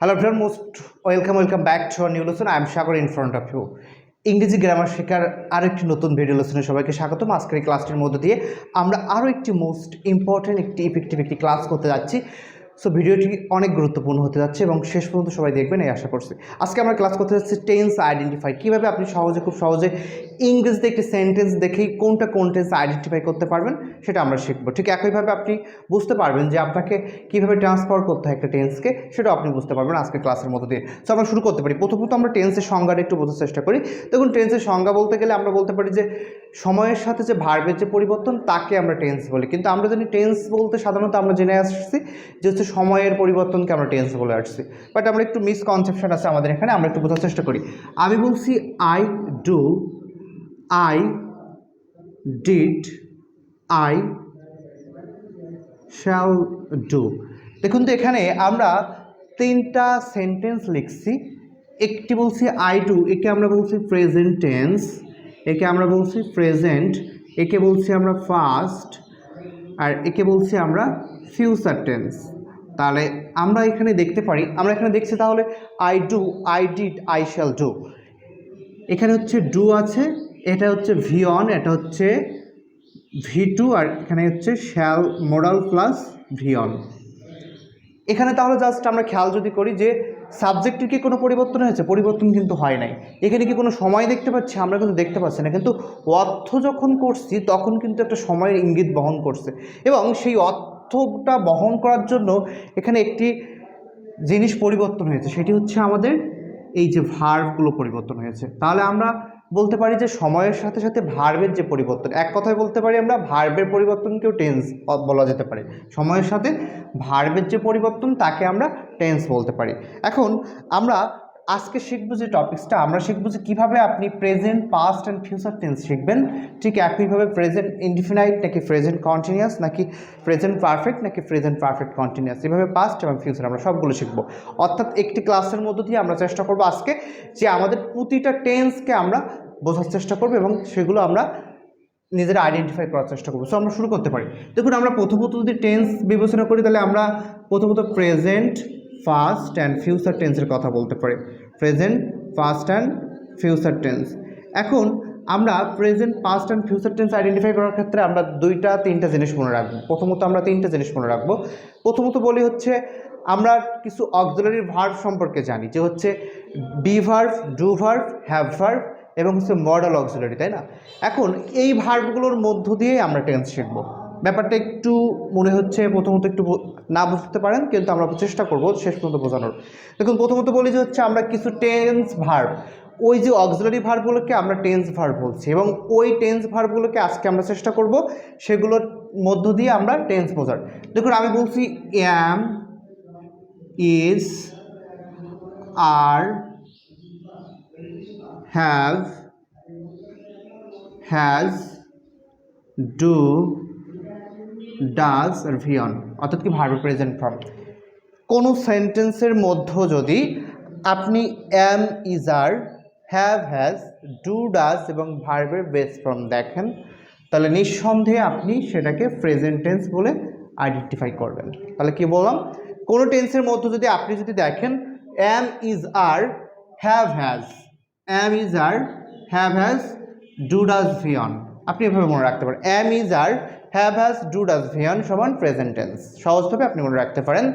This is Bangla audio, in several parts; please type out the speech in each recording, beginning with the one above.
Hello friend most welcome welcome back to new lesson I am Sagar in front of you Ingreji grammar শেখার আরেকটি নতুন ভিডিও লেসনে সবাইকে স্বাগতম। আজকের এই ক্লাসটির মধ্যে দিয়ে আমরা আরও একটি মোস্ট ইম্পর্ট্যান্ট একটি ইফেক্টিভ একটি ক্লাস করতে যাচ্ছি। সো ভিডিওটি অনেক গুরুত্বপূর্ণ হতে যাচ্ছে এবং শেষ পর্যন্ত সবাই দেখবেন, এই আশা করছি। আজকে আমরা ক্লাস করতে যাচ্ছি টেন্স আইডেন্টিফাই কীভাবে আপনি সহজে, খুব সহজে ইংরেজিতে একটি সেন্টেন্স দেখেই কোনটা কোন টেন্স আইডেন্টিফাই করতে পারবেন, সেটা আমরা শিখব। ঠিক একইভাবে আপনি বুঝতে পারবেন যে আপনাকে কীভাবে ট্রান্সফার করতে হয় একটা টেন্সকে সেটাও আপনি বুঝতে পারবেন আজকে ক্লাসের মধ্যে দিয়ে। সো আমরা শুরু করতে পারি। প্রথমত আমরা টেন্সের সংজ্ঞাটা একটু বোঝার চেষ্টা করি। দেখুন টেন্সের সংজ্ঞা বলতে গেলে আমরা বলতে পারি যে সময়ের সাথে যে ভার্বের যে পরিবর্তন, তাকে আমরা টেন্স বলি। কিন্তু আমরা জানি টেন্স বলতে সাধারণত আমরা জেনে আসছি যে হচ্ছে সময়ের পরিবর্তনকে আমরা টেন্স বলে আসছি। বাট আমরা একটু মিসকনসেপশন আছে আমাদের এখানে, আমরা একটু বোঝার চেষ্টা করি। আমি বলছি I do I did I shall do দেখুন তো এখানে আমরা তিনটা সেন্টেন্স লিখছি। একটি বলছি আই ডু একে আমরা বলছি প্রেজেন্ট টেন্স একে আমরা বলছি প্রেজেন্ট, একে বলছি আমরা ফার্স্ট আর একে বলছি আমরা ফিউচার টেন্স তাহলে আমরা এখানে দেখতে পারি, আমরা এখানে দেখছি তাহলে I do I did I shall do এখানে হচ্ছে ডু আছে, এটা হচ্ছে ভি অন এটা হচ্ছে ভি টু আর এখানে হচ্ছে shall modal plus V one এখানে তাহলে জাস্ট আমরা খেয়াল যদি করি যে সাবজেক্টের কি কোনো পরিবর্তন হয়েছে? পরিবর্তন কিন্তু হয় নাই। এখানে কি কোনো সময় দেখতে পাচ্ছি? আমরা কিন্তু দেখতে পাচ্ছি না। কিন্তু অর্থ যখন করছি, তখন কিন্তু একটা সময়ের ইঙ্গিত বহন করছে। এবং সেই অর্থটা বহন করার জন্য এখানে একটি জিনিস পরিবর্তন হয়েছে। সেটি হচ্ছে আমাদের এই যে ভার্ভগুলো পরিবর্তন হয়েছে। তাহলে আমরা বলতে পারি যে সময়ের সাথে সাথে ভার্বের যে পরিবর্তন, এক কথায় বলতে পারি আমরা ভার্বের পরিবর্তনকেও টেন্স বলা যেতে পারে। সময়ের সাথে ভার্বের যে পরিবর্তন, তাকে আমরা টেন্স বলতে পারি। এখন আমরা আজকে শিখব যে টপিক্সটা আমরা শিখব যে কীভাবে আপনি present past and future tense শিখবেন। ঠিক একইভাবে প্রেজেন্ট ইনডিফিনাইট নাকি প্রেজেন্ট কন্টিনিউয়াস নাকি প্রেজেন্ট পারফেক্ট নাকি প্রেজেন্ট পারফেক্ট কন্টিনিউয়াস এভাবে পাস্ট এবং ফিউচার আমরা সবগুলো শিখব। অর্থাৎ একটি ক্লাসের মধ্য দিয়ে আমরা চেষ্টা করব আজকে যে আমাদের প্রতিটা টেন্সকে আমরা বোঝার চেষ্টা করব এবং সেগুলো আমরা নিজেরা আইডেন্টিফাই করার চেষ্টা করব। সো আমরা শুরু করতে পারি। দেখুন, আমরা প্রথমত যদি টেন্স বিবেচনা করি, তাহলে আমরা প্রথমত প্রেজেন্ট ফার্স্ট অ্যান্ড ফিউচার টেন্সের কথা বলতে পারি। Present first and future tense এখন আমরা present past and future tense identify করার ক্ষেত্রে আমরা দুইটা, তিনটা জিনিস মনে রাখব। প্রথমত আমরা তিনটা জিনিস মনে রাখব। প্রথমত বলি হচ্ছে, আমরা কিছু অক্সিলারি ভার্ভ সম্পর্কে জানি, যে হচ্ছে be verb do verb have verb এবং হচ্ছে মডেল অক্সিলারি তাই না? এখন এই ভার্বগুলোর মধ্য দিয়েই আমরা টেন্স শিখব। ব্যাপারটা একটু মনে হচ্ছে প্রথমত একটু না বুঝতে পারেন, কিন্তু আমরা চেষ্টা করব শেষ পর্যন্ত বোঝানোর। দেখুন, প্রথমত বলি যে হচ্ছে আমরা কিছু টেন্স ভার্ব, ওই যে অক্সিলারি ভার্বগুলোকে আমরা টেন্স ভার্ব বলছি এবং ওই টেন্স ভার্বগুলোকে আজকে আমরা চেষ্টা করব, সেগুলোর মধ্য দিয়ে আমরা টেন্স বোঝার। দেখুন, আমি বলছি am is are have has do does V one অর্থাৎ কি ভার্ব প্রেজেন্ট ফর্ম কোনো সেন্টেন্সের মধ্য যদি আপনি am is are have has do does এবং ভার্বের বেস ফর্ম দেখেন, তাহলে নিঃসন্দেহে আপনি সেটাকে প্রেজেন্ট টেন্স বলে আইডেন্টিফাই করবেন। তাহলে কি বললাম? কোনো টেন্সের মধ্যে যদি আপনি যদি দেখেন am is are have has am is are have has do does V one আপনি এভাবে মনে রাখতে পারেন। Am is are have has do does V one সমান প্রেজেন্ট টেন্স সহজভাবে আপনি মনে রাখতে পারেন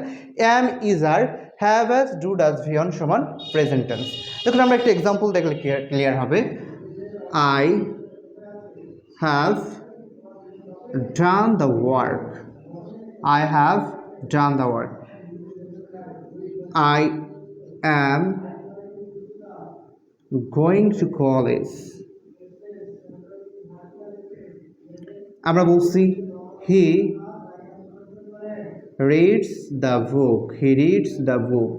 am is are have has do does V one সমান প্রেজেন্ট টেন্স দেখুন, আমরা একটা এক্সাম্পল দেখলে ক্লিয়ার হবে। I have done the work I have done the work I am going to college আমরা বলছি he reads the book he reads the book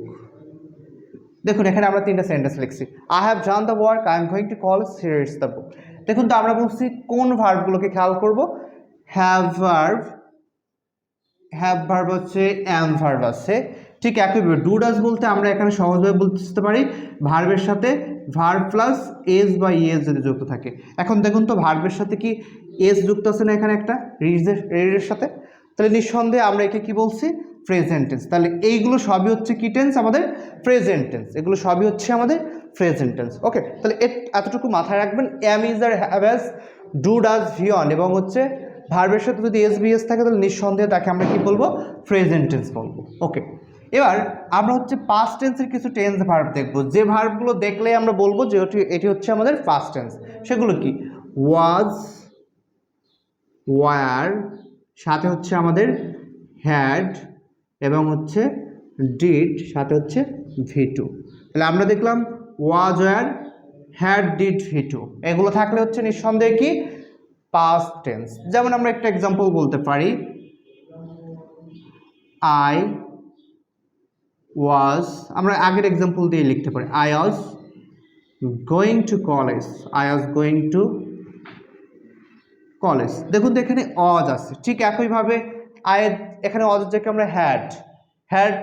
দেখুন, এখানে আমরা তিনটা সেন্টেন্স লিখছি। I have done the work I am going to college he reads the book দেখুন তো, আমরা বলছি, কোন ভার্বগুলোকে খেয়াল করব? হ্যাভ ভার্ব হ্যাভ ভার্ব হচ্ছে অ্যাম ভার্ব আছে। ঠিক একইভাবে ডু ডাজ বলতে আমরা এখানে সহজভাবে বুঝতে পারি ভার্বের সাথে ভার্ব প্লাস এস বা ইএস যদি যুক্ত থাকে। এখন দেখুন তো ভার্বের সাথে কি এস যুক্ত আছে না এখানে একটা রিডের রিডের সাথে? তাহলে নিঃসন্দেহে আমরা একে কি বলছি? প্রেজেন্ট টেন্স তাহলে এইগুলো সবই হচ্ছে কি টেন্স আমাদের প্রেজেন্ট টেন্স এগুলো সবই হচ্ছে আমাদের প্রেজেন্ট টেন্স ওকে তাহলে এতটুকু মাথায় রাখবেন। Am is are have do does V one এবং হচ্ছে ভার্বের সাথে যদি এস বিএস থাকে, তাহলে নিঃসন্দেহে তাকে আমরা কি বলব? প্রেজেন্ট টেন্স বলব। ওকে এবার আমরা হচ্ছে পাস্ট টেন্সের কিছু টেন্স ভার্ব দেখব। যে ভার্বগুলো দেখলে আমরা বলব যে এটি হচ্ছে আমাদের ফার্স্ট টেন্স সেগুলো কি? ওয়াজ ওয়ার সাথে হচ্ছে আমাদের হ্যাড এবং হচ্ছে ডিড সাথে হচ্ছে ভি টু তাহলে আমরা দেখলাম was were had did V two এগুলো থাকলে হচ্ছে নিঃসন্দেহে কি? পাস্ট টেন্স যেমন আমরা একটা এক্সাম্পল বলতে পারি আই ওয়াজ আমরা আগের এক্সাম্পল দিয়ে লিখতে পারি I was going to college I was going to college দেখুন তো এখানে অজ আছে। ঠিক একইভাবে আয়ের, এখানে অজের জায়গায় আমরা হ্যাড হ্যাড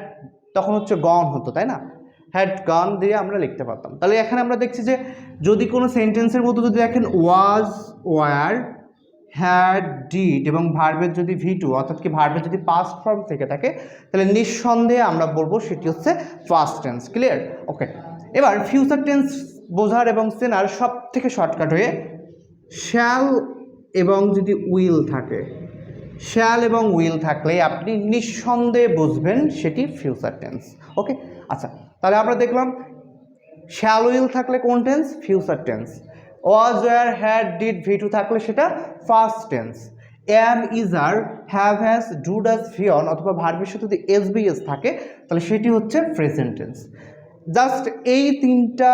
তখন হচ্ছে গন হতো, তাই না? হ্যাড গান দিয়ে আমরা লিখতে পারতাম। তাহলে এখানে আমরা দেখছি যে যদি কোনো সেন্টেন্সের মধ্যে যদি দেখেন ওয়াজ ওয়ার হ্যাড ডিড এবং ভার্বের যদি ভি টু অর্থাৎ কি ভার্বের যদি পাস্ট ফর্ম থেকে থাকে, তাহলে নিঃসন্দেহে আমরা বলব সেটি হচ্ছে ফার্স্ট টেন্স ক্লিয়ার ওকে এবার ফিউচার টেন্স বোঝার এবং সেনার সব থেকে শর্টকাট হয়ে শ্যাল এবং যদি উইল থাকে, শ্যাল এবং উইল থাকলে আপনি নিঃসন্দেহে বুঝবেন সেটি ফিউচার টেন্স। ওকে? আচ্ছা তাহলে আমরা দেখলাম, শ্যাল উইল থাকলে কোন tense? Future tense. Was were had did V two থাকলে সেটা first tense. Am is are have has do does V one অথবা ভার্বের সাথে যদি এস থাকে, তাহলে সেটি হচ্ছে প্রেজেন্ট টেন্স। জাস্ট এই তিনটা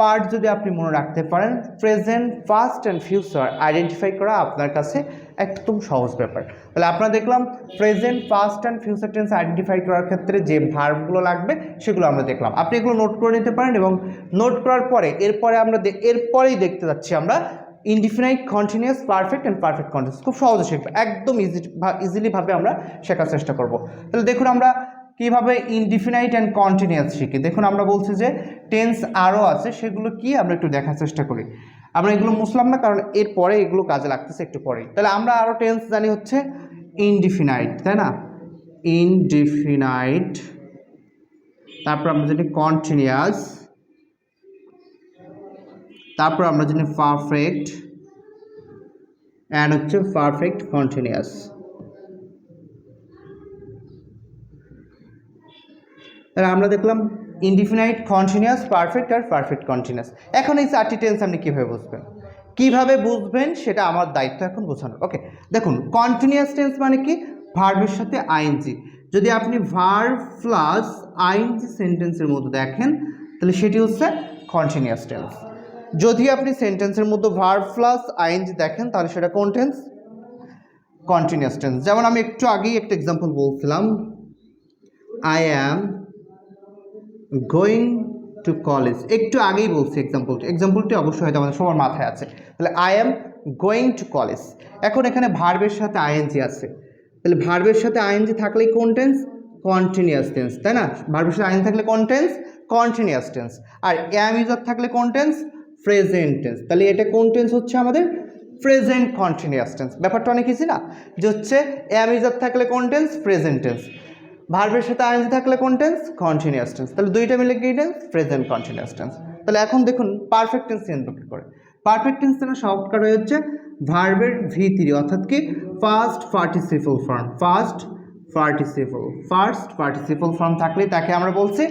পার্ট যদি আপনি মনে রাখতে পারেন present first and future identify করা আপনার কাছে একদম সহজ ব্যাপার। তাহলে আপনারা দেখলাম present first and future tense identify করার ক্ষেত্রে যে ভার্বগুলো লাগবে, সেগুলো আমরা দেখলাম। আপনি এগুলো নোট করে নিতে পারেন এবং নোট করার পরে এরপরে আমরা এরপরেই দেখতে যাচ্ছি আমরা indefinite continuous perfect and perfect continuous খুব সহজে শিখব। একদম ইজি ইজিলিভাবে আমরা শেখার চেষ্টা করব। তাহলে দেখুন আমরা কীভাবে ইনডিফিনাইট অ্যান্ড কন্টিনিউয়াস শিখি? দেখুন, আমরা বলছি যে টেন্স আরও আছে, সেগুলো কি আমরা একটু দেখার চেষ্টা করি। আমরা এগুলো মুসলাম না, কারণ এরপরে এগুলো কাজে লাগতেছে একটু পরেই। তাহলে আমরা আরও টেন্স জানি হচ্ছে ইনডিফিনাইট তাই না? ইনডিফিনাইট তারপর আমরা জানি কন্টিনিউয়াস তারপর আমরা জানি পারফেক্ট অ্যান্ড হচ্ছে পারফেক্ট কন্টিনিউয়াস তাহলে আমরা দেখলাম ইনডিফিনাইট কন্টিনিউয়াস পারফেক্ট আর পারফেক্ট কন্টিনিউয়াস এখন এই চারটি টেন্স আপনি কীভাবে বুঝবেন? কীভাবে বুঝবেন সেটা আমার দায়িত্ব এখন বোঝানোর। ওকে দেখুন কন্টিনিউয়াস টেন্স মানে কি? ভার্বের সাথে আইএনজি যদি আপনি ভার্ব প্লাস আইএনজি সেন্টেন্সের মধ্যে দেখেন, তাহলে সেটি হচ্ছে কন্টিনিউয়াস টেন্স যদি আপনি সেন্টেন্সের মধ্যে ভার্ব প্লাস আইএনজি দেখেন, তাহলে সেটা কোন টেন্স কন্টিনিউয়াস টেন্স যেমন আমি একটু আগেই একটা এক্সাম্পল বলছিলাম। I am going to college একটু আগেই বলছি এক্সাম্পলটি এক্সাম্পলটি অবশ্যই হয়তো আমাদের সবার মাথায় আছে। তাহলে I am going to college এখন এখানে ভার্বের সাথে আইএনজি আছে। তাহলে ভার্বের সাথে আইএনজি থাকলেই কোন টেন্স কন্টিনিউয়াস টেন্স তাই না? ভার্বের সাথে আইএনজি থাকলে কোন টেন্স কন্টিনিউয়াস টেন্স আর অ্যাম ইউজার থাকলে কোন টেন্স প্রেজেন্ট টেন্স তাহলে, এটা কোন টেন্স হচ্ছে আমাদের? প্রেজেন্ট কন্টিনিউয়াস টেন্স ব্যাপারটা অনেক ইজি না? যে হচ্ছে অ্যাম ইউজার থাকলে কোন টেন্স প্রেজেন্ট টেন্স ভার্বের সাথে আইএনজি থাকলে কোন টেন্স? কন্টিনিউয়াস টেন্স তাহলে দুইটা মিলে কি টেন্স প্রেজেন্ট কন্টিনিউয়াস টেন্স তাহলে এখন দেখুন পারফেক্ট টেন্স চিনব কী করে। পারফেক্ট টেন্স যেন শর্টকাট হয়ে হচ্ছে ভার্বের ভি থ্রি অর্থাৎ কি? First participle form first participle first participle form থাকলে তাকে আমরা বলছি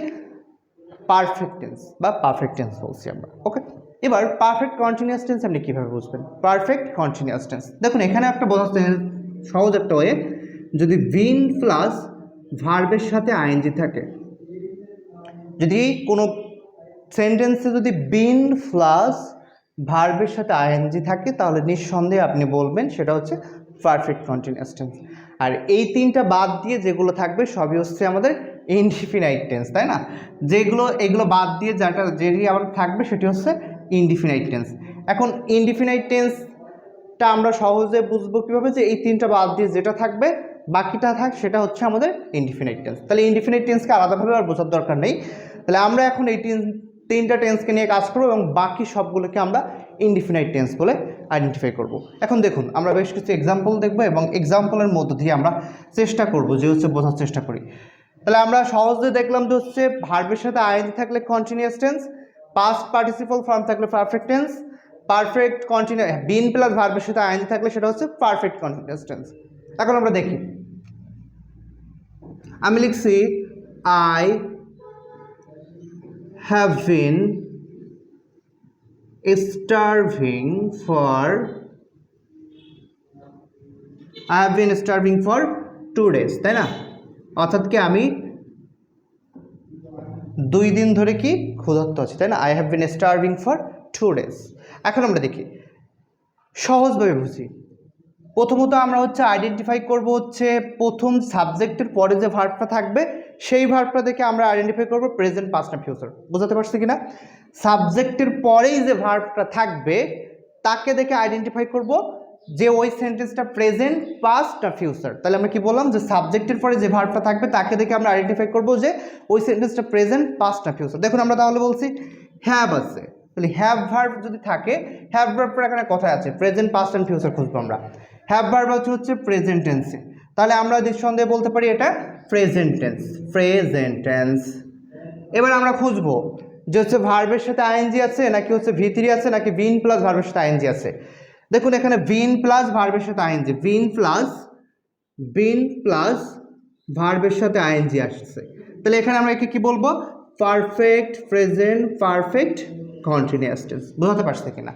পারফেক্ট টেন্স বা পারফেক্ট টেন্স বলছি আমরা। ওকে এবার পারফেক্ট কন্টিনিউয়াস টেন্স আপনি কীভাবে বুঝবেন? পারফেক্ট কন্টিনিউয়াস টেন্স দেখুন, এখানে একটা বোঝাতে সহজ একটা ওয়ে যদি বিন প্লাস ভার্বের সাথে আইএনজি থাকে। যদি কোনো সেন্টেন্সে যদি বিন প্লাস ভার্বের সাথে আইএনজি থাকে, তাহলে নিঃসন্দেহে আপনি বলবেন সেটা হচ্ছে পারফেক্ট কন্টিনিউয়াস টেন্স আর এই তিনটা বাদ দিয়ে যেগুলো থাকবে, সবই হচ্ছে আমাদের ইনডিফিনাইট টেন্স তাই না? যেগুলো, এগুলো বাদ দিয়ে যেটা যেটি আবার থাকবে, সেটি হচ্ছে ইনডিফিনাইট টেন্স এখন ইনডিফিনাইট টেন্সটা আমরা সহজে বুঝব কীভাবে যে এই তিনটা বাদ দিয়ে যেটা থাকবে বাকিটা থাক, সেটা হচ্ছে আমাদের ইনডিফিনাইট টেন্স তাহলে ইনডিফিনাইট টেন্সকে আলাদাভাবে আর বোঝার দরকার নেই। তাহলে আমরা এখন এই টেন্স তিনটা টেন্সকে নিয়ে কাজ করব এবং বাকি সবগুলোকে আমরা ইনডিফিনাইট টেন্স বলে আইডেন্টিফাই করব। এখন দেখুন, আমরা বেশ কিছু এক্সাম্পল দেখব এবং এক্সাম্পলের মধ্য দিয়ে আমরা চেষ্টা করব যে হচ্ছে বোঝার চেষ্টা করি। তাহলে আমরা সহজে দেখলাম যে হচ্ছে ভার্বের সাথে আইএনজি থাকলে continuous tense past participle form থাকলে perfect tense perfect continue been plus ভার্বের সাথে আইএনজি থাকলে সেটা হচ্ছে পারফেক্ট কন্টিনিউয়াস টেন্স এখন আমরা দেখি। আমি লিখছি I have been starving for I have been starving for two days, তাই না? অর্থাৎ কি আমি দুই দিন ধরে কি ক্ষুধার্ত আছি, তাই না? I have been starving for two days এখন আমরা দেখি। সহজভাবে বুঝি। প্রথমত আমরা হচ্ছে আইডেন্টিফাই করব হচ্ছে প্রথম সাবজেক্টের পরে যে ভার্বটা থাকবে, সেই ভার্বটা দেখে আমরা আইডেন্টিফাই করব প্রেজেন্ট পাস্ট না ফিউচার বুঝতে পারছি কি না সাবজেক্টের পরেই যে ভার্বটা থাকবে, তাকে দেখে আইডেন্টিফাই করব যে ওই সেন্টেন্সটা প্রেজেন্ট পাস্ট না ফিউচার তাহলে আমরা কি বললাম? যে সাবজেক্টের পরে যে ভার্বটা থাকবে, তাকে দেখে আমরা আইডেন্টিফাই করব যে ওই সেন্টেন্সটা প্রেজেন্ট পাস্ট না ফিউচার দেখুন আমরা তাহলে বলছি হ্যাভ আছে। তাহলে হ্যাভ ভার্ব যদি থাকে হ্যাভ ভার্বটা এখানে কথায় আছে? প্রেজেন্ট পাস্ট অ্যান্ড ফিউচার খুঁজবো আমরা। হ্যাভ ভার্ব হচ্ছে হচ্ছে প্রেজেন্ট টেন্সে তাহলে আমরা নিঃসন্দেহে বলতে পারি এটা প্রেজেন্ট টেন্স প্রেজেন্ট টেন্স এবার আমরা খুঁজবো যে হচ্ছে ভার্বের সাথে আইএনজি আছে নাকি হচ্ছে ভিতরি আছে নাকি বিন প্লাস ভার্বের সাথে আইএনজি আছে। দেখুন এখানে বিন প্লাস ভার্বের সাথে I N G been plus been plus ভার্বের সাথে আইএনজি আসছে। তাহলে এখানে আমরা একে কি বলব? Perfect present perfect continuous tense বোঝাতে পারছে কিনা?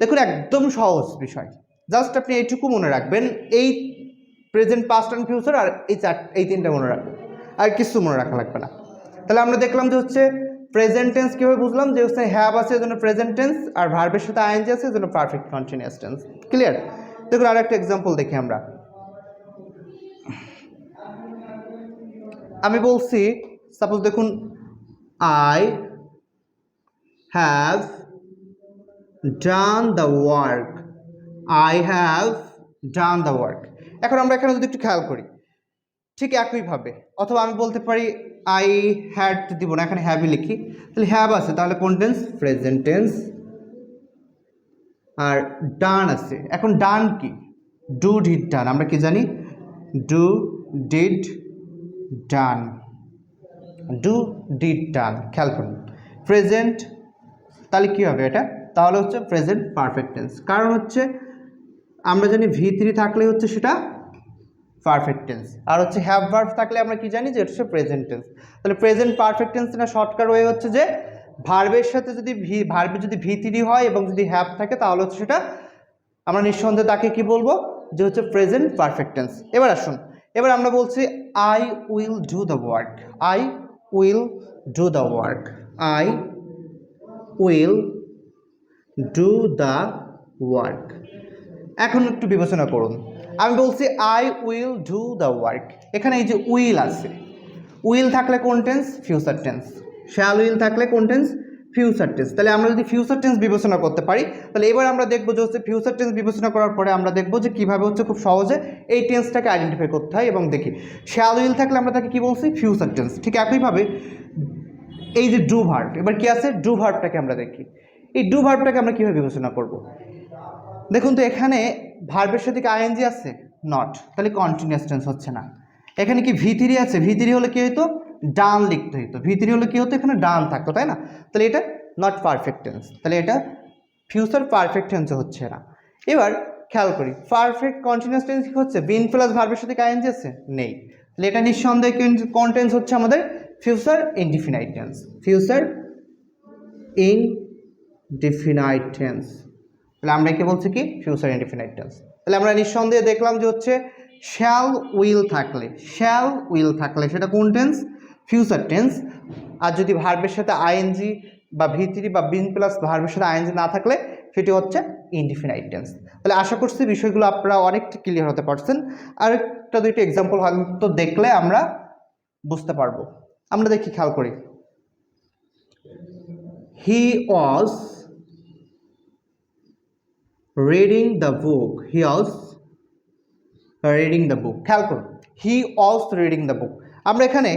দেখুন একদম সহজ বিষয়। জাস্ট আপনি এইটুকু মনে রাখবেন, এই প্রেজেন্ট পাস্ট অ্যান্ড ফিউচার আর এই চার, এই তিনটা মনে রাখবেন। আর কিছু মনে রাখা লাগবে না। তাহলে আমরা দেখলাম যে হচ্ছে প্রেজেন্ট টেন্স কীভাবে বুঝলাম? যে হচ্ছে হ্যাভ আছে, এজন্য প্রেজেন্ট টেন্স আর ভার্বের সাথে আইএনজি আছে, এজন্য পারফেক্ট কন্টিনিউয়াস টেন্স ক্লিয়ার দেখুন আর একটা এক্সাম্পল দেখি আমরা। আমি বলছি সাপোজ দেখুন I have done the work I have done the work এখন আমরা এখানে যদি একটু খেয়াল করি, ঠিক একইভাবে, অথবা আমি বলতে পারি আই হ্যাড দিব না, এখানে হ্যাভই লিখি। তাহলে হ্যাভ আছে, তাহলে কোন টেন্স প্রেজেন্ট টেন্স আর ডান আছে, এখন ডান কি? ডু ডিড ডান আমরা কি জানি? Do did done do did done খেয়াল করুন। প্রেজেন্ট তাহলে কী হবে এটা? তাহলে হচ্ছে প্রেজেন্ট পারফেক্ট টেন্স কারণ হচ্ছে আমরা জানি ভি থ্রি থাকলে হচ্ছে সেটা পারফেক্ট টেন্স আর হচ্ছে হ্যাভ ভার্ভ থাকলে আমরা কি জানি যে এটা হচ্ছে প্রেজেন্ট টেন্স তাহলে প্রেজেন্ট পারফেক্ট টেন্স না শর্টকাট ওয়ে হচ্ছে যে ভার্বের সাথে যদি ভি ভার্বে যদি ভি থ্রি হয় এবং যদি হ্যাভ থাকে তাহলে হচ্ছে সেটা আমরা নিঃসন্দেহে তাকে কি বলব? যে হচ্ছে প্রেজেন্ট পারফেক্ট টেন্স এবার আসুন। এবার আমরা বলছি I will do the work I will do the work I will do the work এখন একটু বিবেচনা করুন। আমি বলছি I will do the work এখানে এই যে উইল আছে। উইল থাকলে কোন tense future tense shall will থাকলে কোন টেন্স ফিউচার টেন্স তাহলে আমরা যদি ফিউচার টেন্স বিবেচনা করতে পারি, তাহলে এবার আমরা দেখব যে হচ্ছে ফিউচার টেন্স বিবেচনা করার পরে আমরা দেখব যে কীভাবে হচ্ছে খুব সহজে এই টেন্সটাকে আইডেন্টিফাই করতে হয় এবং দেখি। শ্যাল উইল থাকলে আমরা তাকে কী বলছি? ফিউচার টেন্স ঠিক একইভাবে এই যে ডু ভার্ব এবার কী আছে? ডু ভার্বটাকে আমরা দেখি। এই ডু ভার্বটাকে আমরা কীভাবে বিবেচনা করব? দেখুন তো এখানে ভার্বের সাথে কি আইএনজি আছে? নট তাহলে কন্টিনিউয়াস টেন্স হচ্ছে না। এখানে কি ভিতিরি আছে? ভিতিরি হলে কি হতো ডান লিখতে হইতো। ভিতিরি হলে কি হতো? এখানে ডান থাকতো, তাই না? তাহলে এটা নট পারফেক্ট টেন্স তাহলে এটা ফিউচার পারফেক্ট টেন্সে হচ্ছে না। এবার খেয়াল করি পারফেক্ট কন্টিনিউয়াস টেন্স কি হচ্ছে? বিন প্লাস ভার্বের সাথে কি আইএনজি আছে? নেই। তাহলে এটা নিঃসন্দেহে কোন টেন্স হচ্ছে আমাদের? Future indefinite tense future indefinite tense তাহলে আমরা কি বলছি কি? ফিউচার ইনডিফিনাইট টেন্স তাহলে আমরা নিঃসন্দেহে দেখলাম যে হচ্ছে শ্যাল উইল থাকলে শ্যাল উইল থাকলে সেটা কোন টেন্স ফিউচার টেন্স আর যদি ভার্বের সাথে আইএনজি বা ভিত্রি বা বিন প্লাস ভার্বের সাথে আইএনজি না থাকলে সেটি হচ্ছে ইনডিফিনাইট টেন্স তাহলে আশা করছি বিষয়গুলো আপনারা অনেকটা ক্লিয়ার হতে পারছেন। আর একটা দুইটা এক্সাম্পল হয়তো দেখলে আমরা বুঝতে পারব। আমরা দেখি, খেয়াল করি। He was reading the book he was reading the book খেয়াল করুন হি অলস রিডিং দ্য বুক আমরা এখানে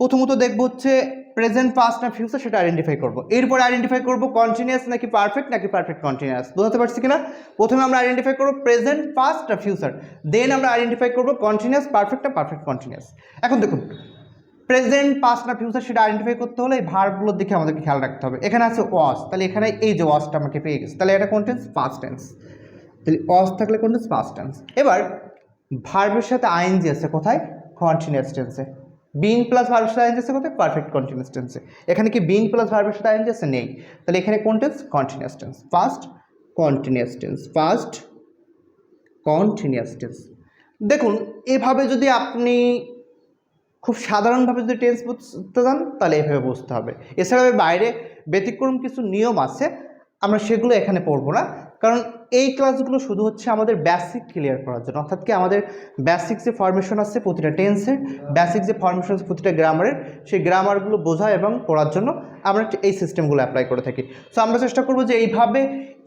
প্রথমত দেখব হচ্ছে প্রেজেন্ট পাস্ট না ফিউচার সেটা আইডেন্টিফাই করব। এরপর আইডেন্টিফাই করব কন্টিনিউয়াস নাকি পারফেক্ট নাকি পারফেক্ট কন্টিনিউয়াস বোঝাতে পারছি কিনা? প্রথমে আমরা আইডেন্টিফাই করব প্রেজেন্ট পাস্ট না ফিউচার দেন আমরা আইডেন্টিফাই করব কন্টিনিউয়াস পারফেক্ট না পারফেক্ট কন্টিনিউয়াস এখন দেখুন প্রেজেন্ট পাস্ট না ফিউচার সেটা আইডেন্টিফাই করতে হলে এই ভার্বগুলোর দিকে আমাদেরকে খেয়াল রাখতে হবে। এখানে আছে ওয়াস তাহলে এখানে এই যে ওয়াসটা আমাকে পেয়ে গেছে। তাহলে এটা কোন টেন্স পাস্ট টেন্স তাহলে ওয়াস থাকলে কোন টেন্স পাস্ট টেন্স এবার ভার্বের সাথে আইন আইএনজি আছে কোথায়? কন্টিনিউয়াস টেন্সে বিন প্লাস ভার্বের সাথে আইএনজি আছে কোথায়? পারফেক্ট কন্টিনিউয়াস টেন্সে এখানে কি বিন প্লাস ভার্বের সাথে আইএনজি আছে? নেই। তাহলে এখানে কোন tense continuous tense first continuous tense first continuous tense দেখুন, এভাবে যদি আপনি খুব সাধারণভাবে যদি টেন্স বুঝতে চান, তাহলে এভাবে বুঝতে হবে। এছাড়াও বাইরে ব্যতিক্রম কিছু নিয়ম আছে, আমরা সেগুলো এখানে পড়ব না। কারণ এই ক্লাসগুলো শুধু হচ্ছে আমাদের বেসিক ক্লিয়ার করার জন্য। অর্থাৎ কি আমাদের বেসিক যে ফরমেশন আছে প্রতিটা টেন্সের বেসিক যে ফরমেশন আছে প্রতিটা গ্রামারের সেই গ্রামারগুলো বোঝা এবং পড়ার জন্য আমরা এই সিস্টেমগুলো অ্যাপ্লাই করে থাকি। সো আমরা চেষ্টা করব যে এইভাবে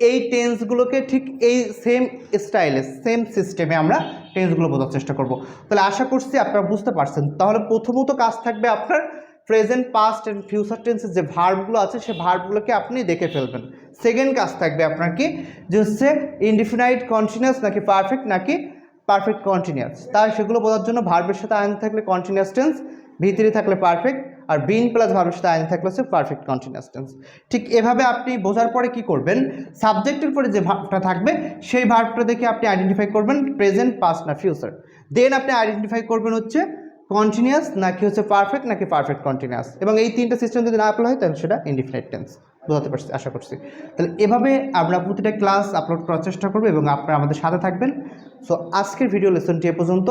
এই টেন্সগুলোকে ঠিক এই সেম স্টাইলে সেম সিস্টেমে আমরা টেন্সগুলো বোঝার চেষ্টা করব। তাহলে আশা করছি আপনারা বুঝতে পারছেন। তাহলে প্রথমত কাজ থাকবে আপনার প্রেজেন্ট পাস্ট অ্যান্ড ফিউচার টেন্সের যে ভার্বগুলো আছে, সে ভার্বগুলোকে আপনি দেখে ফেলবেন। সেকেন্ড কাজ থাকবে আপনার কি? যে হচ্ছে ইনডিফিনাইট কন্টিনিউয়াস নাকি পারফেক্ট নাকি পারফেক্ট কন্টিনিউয়াস তাই সেগুলো বোঝার জন্য ভার্বের সাথে আইন থাকলে কন্টিনিউয়াস টেন্স ভিতরে থাকলে পারফেক্ট আর বিন প্লাস ভার্বের সাথে আইন থাকলে হচ্ছে পারফেক্ট কন্টিনিউয়াস টেন্স ঠিক এভাবে আপনি বোঝার পরে কি করবেন? সাবজেক্টের পরে যে ভার্বটা থাকবে, সেই ভার্বটা দেখে আপনি আইডেন্টিফাই করবেন প্রেজেন্ট পাস্ট না ফিউচার দেন আপনি আইডেন্টিফাই করবেন হচ্ছে কন্টিনিউয়াস নাকি হচ্ছে পারফেক্ট নাকি পারফেক্ট কন্টিনিউয়াস এবং এই তিনটা সিস্টেম যদি না অ্যাপ্লাই হয়, তাহলে সেটা ইনডিফিনিট টেন্স বোঝাতে পারছি, আশা করছি। তাহলে এভাবে আমরা প্রতিটা ক্লাস আপলোড করার চেষ্টা করব এবং আপনারা আমাদের সাথে থাকবেন। সো আজকের ভিডিও লেসনটি এ পর্যন্ত।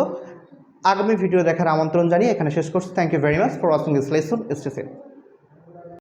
আগামী ভিডিও দেখার আমন্ত্রণ জানিয়ে এখানে শেষ করছি। Thank you very much for watching this lesson stay